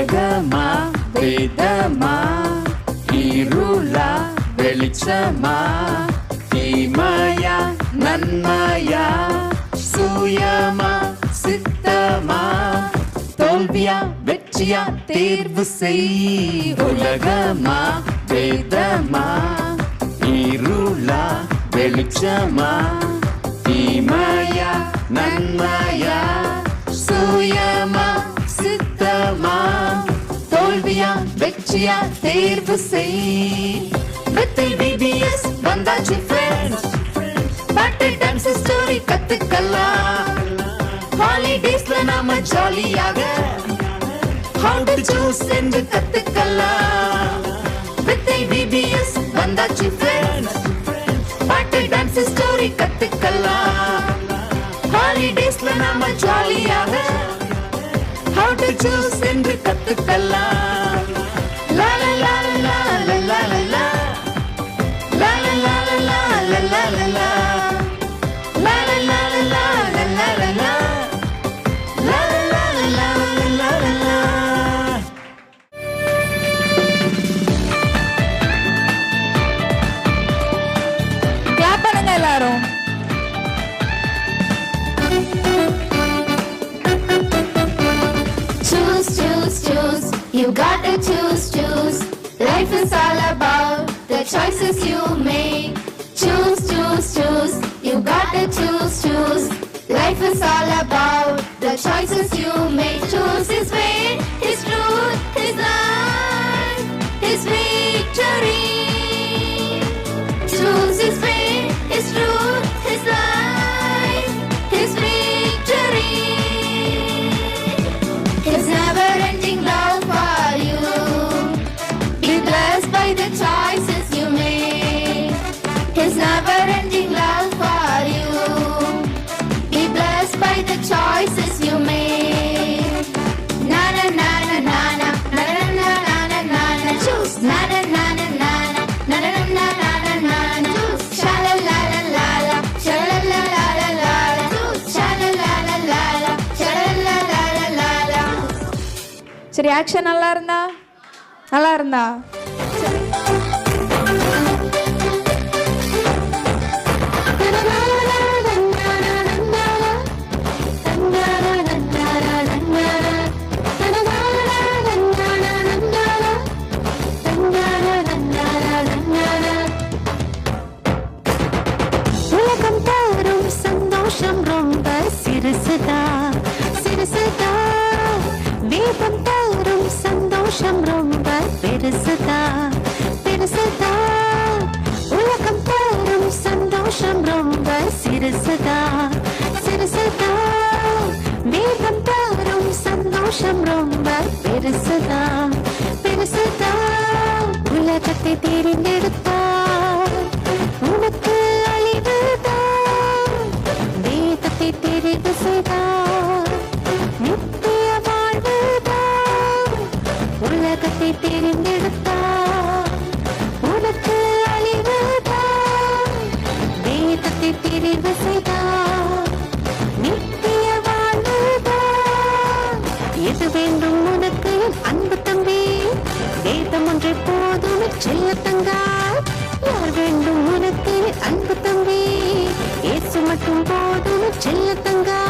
உலகமா வேதமா? இருளா வெளிச்சமா? தீமையா நன்மையா? சுயமா சித்தமா? தோல்வியா வெற்றியா தேர்வு செய். உலகமா வேதமா? இருளா வெளிச்சமா? தீமையா வெற்றியா தேர்வு செய் வித்தை பிபிஎஸ் வந்தாச்சு ஃப்ரெண்ட்ஸ் பாட்டு டான்ஸ் ஸ்டோரி கத்துக்கலாம் ஹாலிடேஸ்ல நாம ஜாலியாக ஹவு டு சூஸ் என்று கத்துக்கலாம் வித்தை பிபிஎஸ் வந்தாச்சு ஃப்ரெண்ட்ஸ் பாட்டு டான்ஸ் ஸ்டோரி கத்துக்கலாம் ஹாலிடேஸ்ல நாம ஜாலியாக ஹவு டு சூஸ் என்று கத்துக்கலாம் choices you make. Choose, choose, choose. You gotta choose, choose. Life is all about the choices you make. Choose His way, சரி ஆக்ஷன் நல்லா இருந்தா? நல்லா இருந்தா? அவர் பெருசுதான் பெருசுதான் உலகம் தரும் சந்தோஷம் ரொம்ப சிறுசுதான் சிறுசுதான் வேகம் தரும் சந்தோஷம் ரொம்ப பெருசுதான் பெருசுதான் உலகத்தை தெரிந்தெடுத்த வேதத்தை தெரிவு செய்தார் நித்திய வாழ்வுதான் எது வேண்டும் உனக்கு அன்பு தம்பி? வேதம் ஒன்றை போதும் செல்ல தங்கா? யார் வேண்டும் உனக்கு அன்பு தம்பி? ஏசு மட்டும் போதும் செல்ல தங்கா?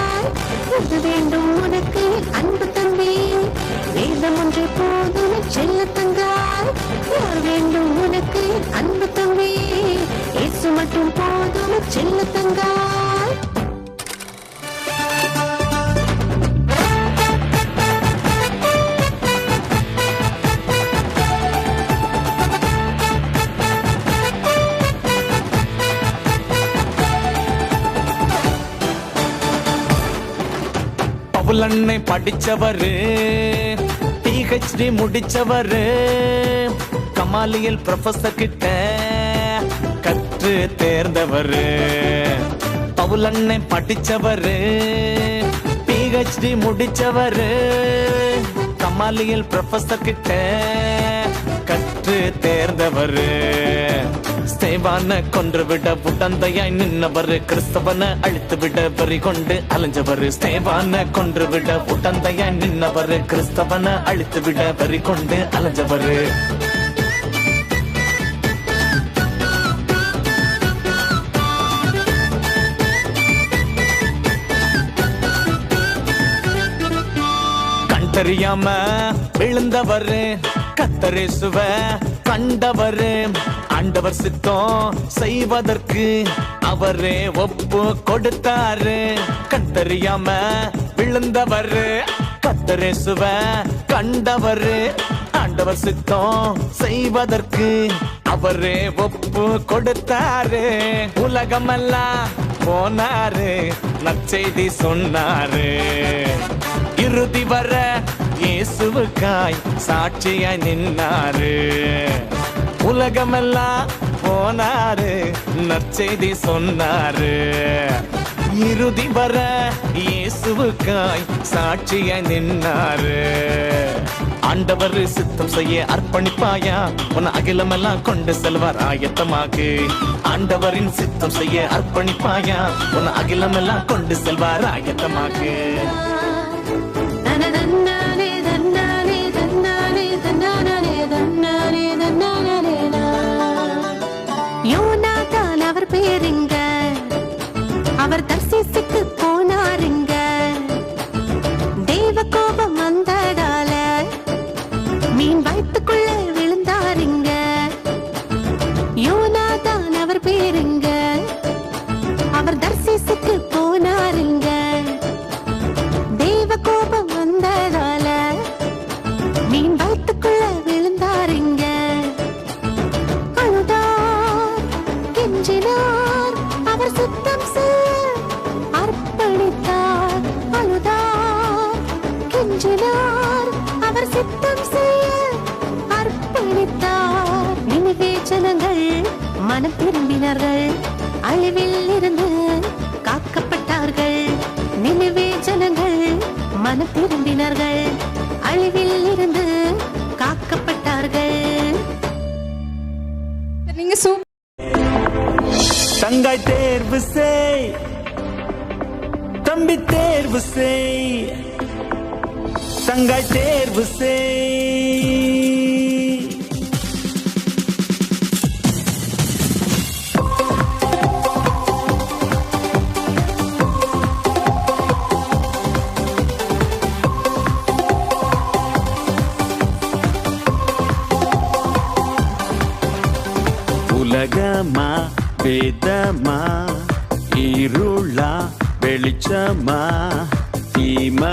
எது வேண்டும் உனக்கு அன்பு தம்பி வேதம் ஒன்று போதும் செல்ல தங்காய் யார் வேண்டும் உனக்கு அன்பு தம்பி இசு மட்டும் போதும் செல்ல தங்காய் பவுலண்ணை படிச்சவரு பிஹெச்டி முடிச்சவரு கமாலியல் ப்ரொஃபஸர் கிட்ட கற்று தேர்ந்தவரு. பவுலண்ணை படிச்சவரு பிஹெச்டி முடிச்சவரு கமாலியல் ப்ரொஃபஸர் கிட்ட கற்று தேர்ந்தவரு. ஸ்தேவான கொன்று விட உடந்தையாய் நின்னவர் கிறிஸ்தவனை அழித்து விட வரி கொண்டு அலைஞ்சவர். ஸ்தேவான கொன்று விட உடந்தையாய் நின்னவர் கிறிஸ்தவனை அழித்து விட வரி கொண்டு அலைஞ்சவர். தெரியாம விழுந்தவர் கத்தரேசுவ கண்டவர் ஆண்டவர் சித்தம் செய்வதற்கு அவரே ஒப்பு கொடுத்தாரு. கண் தெரியாம விழுந்தவரு கத்தரேசுவ கண்டவரு. ஆண்டவர் சித்தம் செய்வதற்கு அவரே ஒப்பு கொடுத்தாரு. உலகமெல்லாம் போனாரு நற்செய்தி சொன்னாரு. இறுதி வர இயேசுவுக்காய் சாட்சியாய் நின்னாரு. உலகமெல்லாம் போனாரு நற்செய்தி சொன்னாரு. இறுதி வர இயேசுவுக்காய் சாட்சியாய் நின்னாரு. ஆண்டவர் சித்தம் செய்ய அர்ப்பணிப்பாயா? உன் அகிலமெல்லாம் கொண்டு செல்வார் ஆயத்தமாகு ஆண்டவரின் சித்தம் செய்ய அர்ப்பணிப்பாயா? உன் அகிலமெல்லாம் கொண்டு செல்வார் ஆயத்தமாகு invite the மனம் திரும்பினார்கள். அழிவில் இருந்து காக்கப்பட்டார்கள். நினைவே ஜனங்கள் மனம் திரும்பினார்கள். அழிவில் இருந்து காக்கப்பட்டார்கள். நீங்க சூப்பர் தங்காய் தேர்வு செய். தம்பி தேர்வு செய். தங்காய் தேர்வு செய்.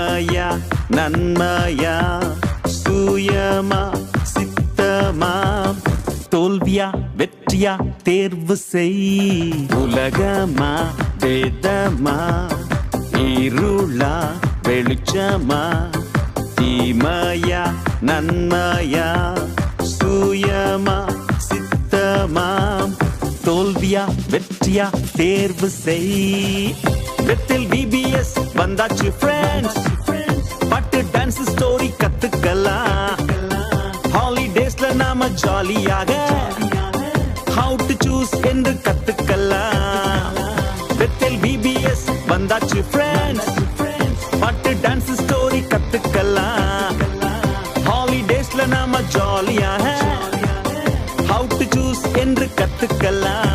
நன்மையா நன்மையா சுயமா சித்தமா தோல்வியா வெற்றியா தேர்வு செய். உலகமா வேதமா இருளா வெளிச்சமா தீமையா நன்மையா சுயமா சித்தமா தோல்வியா வெற்றியா தேர்வு செய். வெத்தில் பிபிஎஸ் வந்தாச்சு ஃப்ரெண்ட்ஸ் பாட்டு டான்ஸ் ஸ்டோரி கத்துக்கலாம். ஹாலிடேஸ்ல நாம ஜாலியாக ஹவு டு சூஸ் என்று கத்துக்கலாம். வெத்தில் பிபிஎஸ் வந்தாச்சு ஃப்ரெண்ட்ஸ் பாட்டு டான்ஸ் ஸ்டோரி கத்துக்கலாம். ஹாலிடேஸ்ல நாம ஜாலியாக ஹவு டு சூஸ் என்று கத்துக்கலாம்.